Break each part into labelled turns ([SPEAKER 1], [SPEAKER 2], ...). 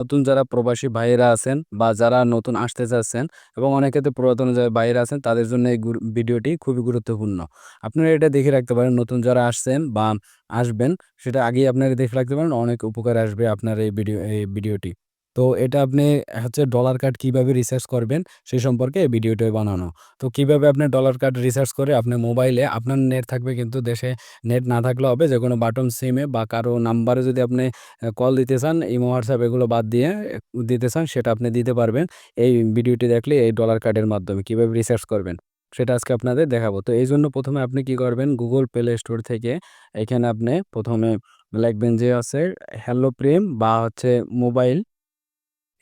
[SPEAKER 1] নতুন যারা প্রবাসী ভাইয়েরা আছেন বা যারা নতুন আসতে চাচ্ছেন এবং অনেকে তো পুরাতন যারা ভাইয়েরা আছেন, তাদের জন্য এই ভিডিওটি খুবই গুরুত্বপূর্ণ। আপনারা এটা দেখে রাখতে পারেন, নতুন যারা আসছেন বা আসবেন, সেটা আগেই আপনারা দেখে রাখতে পারেন, অনেক উপকার আসবে আপনার এই ভিডিও, এই ভিডিওটি। তো এটা আপনি হচ্ছে ডলার কার্ড কীভাবে রিসার্চ করবেন সে সম্পর্কে এই ভিডিওটি বানানো। তো কীভাবে আপনি ডলার কার্ড রিসার্চ করে আপনার মোবাইলে আপনার নেট থাকবে কিন্তু দেশে নেট না থাকলে হবে যে কোনো বাটন সিমে বা কারও নাম্বারে যদি আপনি কল দিতে চান ইমো, হোয়াটসঅ্যাপ এগুলো বাদ দিয়ে দিতে চান সেটা আপনি দিতে পারবেন। এই ভিডিওটি দেখলে এই ডলার কার্ডের মাধ্যমে কীভাবে রিসার্চ করবেন সেটা আজকে আপনাদের দেখাবো। তো এই জন্য প্রথমে আপনি কি করবেন গুগল প্লে স্টোর থেকে এখানে আপনি ১ম এ লিখবেন যে আছে হ্যালো প্রেম বা হচ্ছে মোবাইল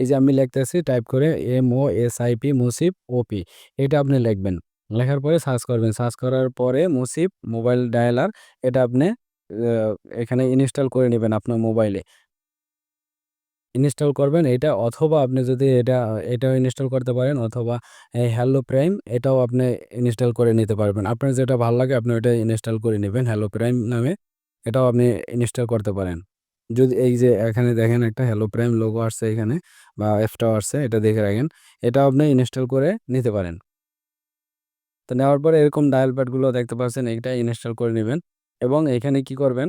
[SPEAKER 1] এই যে আমি লিখতেছি টাইপ করে এম-ও-এস-আই-পি মুসিব ওপি এটা আপনি লিখবেন। লেখার পরে সার্চ করবেন। সার্চ করার পরে মুসিব মোবাইল ডায়ালার এটা আপনি এখানে ইনস্টল করে নেবেন আপনার মোবাইলে। ইনস্টল করবেন এটা, অথবা আপনি যদি এটা, এটাও ইনস্টল করতে পারেন, অথবা হ্যালো প্রাইম এটাও আপনি ইনস্টল করে নিতে পারবেন। আপনার যেটা ভালো লাগে, আপনি ওইটা ইনস্টল করে নেবেন হ্যালো প্রাইম নামে। এটাও আপনি ইনস্টল করতে পারেন। যদি এই যে এখানে দেখেন একটা হ্যালো প্রাইম লোগো আসছে এখানে বা অ্যাপসটাও আসছে, এটা দেখে রাখেন। এটা আপনি ইনস্টল করে নিতে পারেন। তো নেওয়ার পরে এরকম ডায়াল প্যাডগুলো দেখতে পাচ্ছেন, এইটা ইনস্টল করে নেবেন এবং এখানে কি করবেন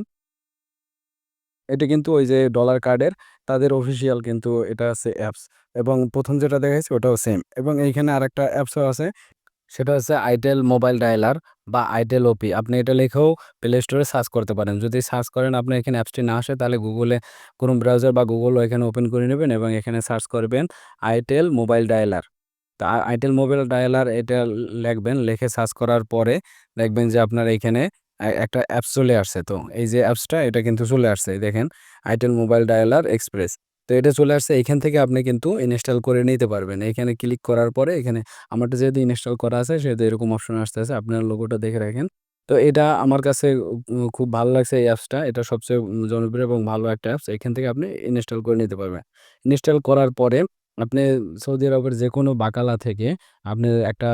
[SPEAKER 1] এটা কিন্তু ওই যে ডলার কার্ডের তাদের অফিসিয়াল কিন্তু এটা আছে অ্যাপস এবং প্রথম যেটা দেখাইছি ওটাও সেম এবং এইখানে আরেকটা অ্যাপসও আছে সেটা হচ্ছে আইটেল মোবাইল ডায়ালার বা আইটেল ওপি। আপনি এটা লিখেও প্লে স্টোরে সার্চ করতে পারেন। যদি সার্চ করেন আপনার এখানে অ্যাপসটি না আসে তাহলে গুগলে ক্রোম ব্রাউজার বা গুগলও এখানে ওপেন করে নেবেন এবং এখানে সার্চ করবেন আইটেল মোবাইল ডায়ালার। তা আইটেল মোবাইল ডায়ালার এটা লিখবেন, লিখে সার্চ করার পরে দেখবেন যে আপনার এইখানে এ একটা অ্যাপস চলে আসছে। তো এই যে অ্যাপসটা এটা কিন্তু চলে আসছে। দেখেন আইটেল মোবাইল ডায়ালার এক্সপ্রেস। তো এটা চলে আসছে এখান থেকে আপনি কিন্তু ইনস্টল করে নিতে পারবেন। এইখানে ক্লিক করার পরে এখানে আমারটা যেহেতু ইনস্টল করা আছে, সেহেতু এরকম অপশন আসতে আছে আপনার লোগোটা দেখে রাখেন। তো এটা আমার কাছে খুব ভালো লাগছে এই অ্যাপসটা। এটা সবচেয়ে জনপ্রিয় এবং ভালো একটা অ্যাপস। এখান থেকে আপনি ইনস্টল করে নিতে পারবেন। ইনস্টল করার পরে আপনি সৌদি আরবের যে কোনো বাকালা থেকে আপনি একটা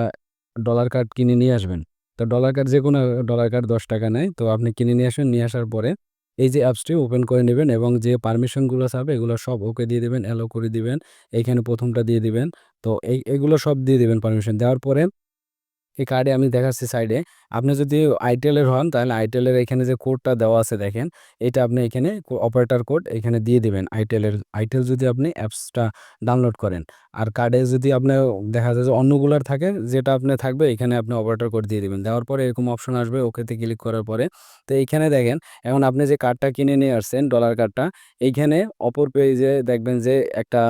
[SPEAKER 1] ডলার কার্ড কিনে নিয়ে আসবেন। তো ডলার কার্ড যে কোনো ডলার কার্ড ৳১০ নেয়। তো আপনি কিনে নিয়ে আসবেন। নিয়ে আসার পরে এই যে অ্যাপসটি ওপেন করে নেবেন এবং যে পারমিশনগুলো চাবে এগুলো সব ওকে দিয়ে দেবেন অ্যালো করে দিবেন। এইখানে প্রথমটা দিয়ে দিবেন। তো এই, এগুলো সব দিয়ে দেবেন পারমিশন। দেওয়ার পরে এই কার্ডে আমি দেখাচ্ছি সাইডে। আপনি যদি আইটেলের হন তাহলে আইটেলের এখানে যে কোডটা দেওয়া আছে দেখেন, এটা আপনি এখানে অপারেটর কোড এখানে দিয়ে দিবেন আইটেলের। আইটেল যদি আপনি অ্যাপসটা ডাউনলোড করেন। আর কার্ডে যদি আপনার দেখা যায় যে অন্যগুলার থাকে যেটা আপনি থাকবে এখানে আপনি অপারেটর কোড দিয়ে দিবেন। দেওয়ার পরে এরকম অপশন আসবে ওকেতে ক্লিক করার পরে। তো এইখানে দেখেন এখন আপনি যে কার্ডটা কিনে নিয়ে আসছেন ডলার কার্ডটা এইখানে অপর পেজে দেখবেন যে একটা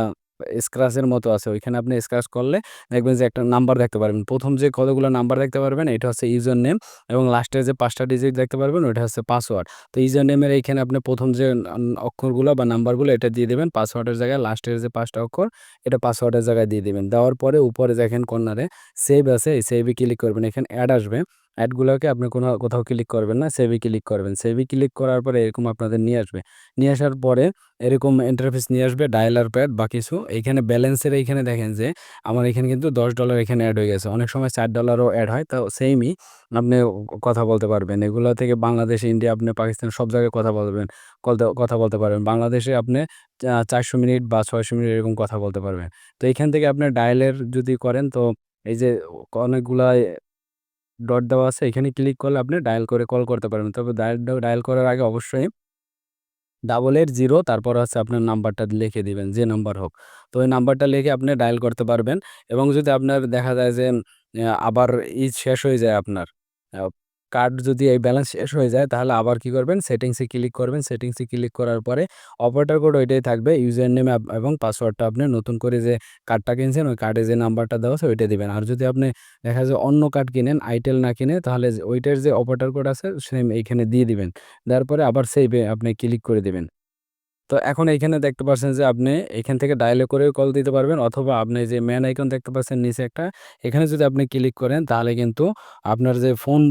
[SPEAKER 1] স্ক্র্যাচের মতো আছে। ওইখানে আপনি স্ক্র্যাচ করলে দেখবেন যে একটা নাম্বার দেখতে পারবেন। প্রথম যে কতগুলো নাম্বার দেখতে পারবেন, এটা হচ্ছে ইউজার নেম এবং লাস্টের যে পাঁচটা ডিজিট দেখতে পারবেন, ওইটা হচ্ছে পাসওয়ার্ড। তো ইউজার নেমের এইখানে আপনি প্রথম যে অক্ষরগুলো বা নাম্বারগুলো এটা দিয়ে দেবেন পাসওয়ার্ডের জায়গায় লাস্টের যে পাঁচটা অক্ষর, এটা পাসওয়ার্ডের জায়গায় দিয়ে দেবেন দেওয়ার পরে উপরে দেখেন কর্নারে সেভ আছে এই সেভ ক্লিক করবেন। এখানে অ্যাড আসবে। অ্যাড গুলাকে আপনি কোনো কোথাও ক্লিক করবেন না। সেভ ক্লিক করবেন। সেভ ক্লিক করার পরে এরকম আপনাদের নিয়ে আসবে। নিয়ে আসার পরে এরকম ইন্টারফেস নিয়ে আসবে ডায়ালার প্যাড বা কিছু। এইখানে ব্যালেন্সের এইখানে দেখেন যে আমার এখানে কিন্তু $১০ এখানে অ্যাড হয়ে গেছে। অনেক সময় চার ডলারও অ্যাড হয়। তো সেইমই আপনি কথা বলতে পারবেন। এগুলো থেকে বাংলাদেশ, ইন্ডিয়া, আপনি পাকিস্তান সব জায়গায় কথা বলবেন কথা বলতে পারবেন। বাংলাদেশে আপনি চা ৪০০ মিনিট বা ৬০০ মিনিট এরকম কথা বলতে পারবেন। তো এইখান থেকে আপনি ডায়ালের যদি করেন তো এই যে অনেকগুলা ডট দেওয়া আছে, এখানে ক্লিক করলে আপনি ডায়াল করে কল করতে পারবেন। তবে ডায়াল ডায়াল করার আগে অবশ্যই 88 তারপর হচ্ছে আপনার নাম্বারটা লিখে দিবেন, যে নাম্বার হোক। তো ওই নাম্বারটা লিখে আপনি ডায়াল করতে পারবেন এবং যদি আপনার দেখা যায় যে আবার ই শেষ হয়ে যায় আপনার কার্ড যদি এই ব্যালেন্স শেষ হয়ে যায়, তাহলে আবার কি করবেন সেটিংসে ক্লিক করবেন। সেটিংসে ক্লিক করার পরে অপারেটর কোড ওইটাই থাকবে। ইউজার নেম এবং পাসওয়ার্ডটা আপনি নতুন করে যে কার্ডটা কিনছেন, ওই কার্ডে যে নাম্বারটা দেওয়া আছে, ওইটা দেবেন আর যদি আপনি দেখা যায় অন্য কার্ড কিনেন, আইটেল না কিনে, তাহলে ওইটার যে অপারেটর কোড আছে, সেম এইখানে দিয়ে দিবেন। তারপরে পরে আবার সেই এ আপনি ক্লিক করে দিবেন। তো এখন এইখানে দেখতে পাচ্ছেন যে আপনি এখান থেকে ডায়ালে করেও কল দিতে পারবেন অথবা আপনি যে ম্যান আইকন দেখতে পাচ্ছেন নিচে একটা এখানে যদি আপনি ক্লিক করেন তাহলে কিন্তু আপনার যে ফোন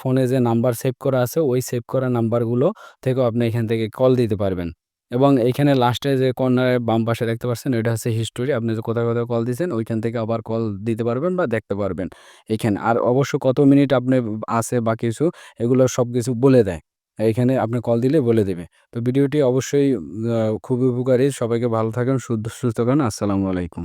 [SPEAKER 1] ফোনে যে নাম্বার সেভ করা আছে ওই সেভ করা নাম্বারগুলো থেকেও আপনি এখান থেকে কল দিতে পারবেন। এবং এইখানে লাস্টে যে কর্নারে বাম পাশে দেখতে পাচ্ছেন ওইটা হচ্ছে হিস্টোরি। আপনি যে কোথায়, কোথায় কল দিয়েছেন ওইখান থেকে আবার কল দিতে পারবেন বা দেখতে পারবেন এইখানে। আর অবশ্য কত মিনিট আপনি আছে বা কিছু এগুলো সব কিছু বলে দেয়। এখানে আপনি কল দিলে বলে দেবে। তো ভিডিওটি অবশ্যই খুব উপকারী। সবাইকে ভালো থাকেন, সুস্থ থাকেন। আসসালামু আলাইকুম।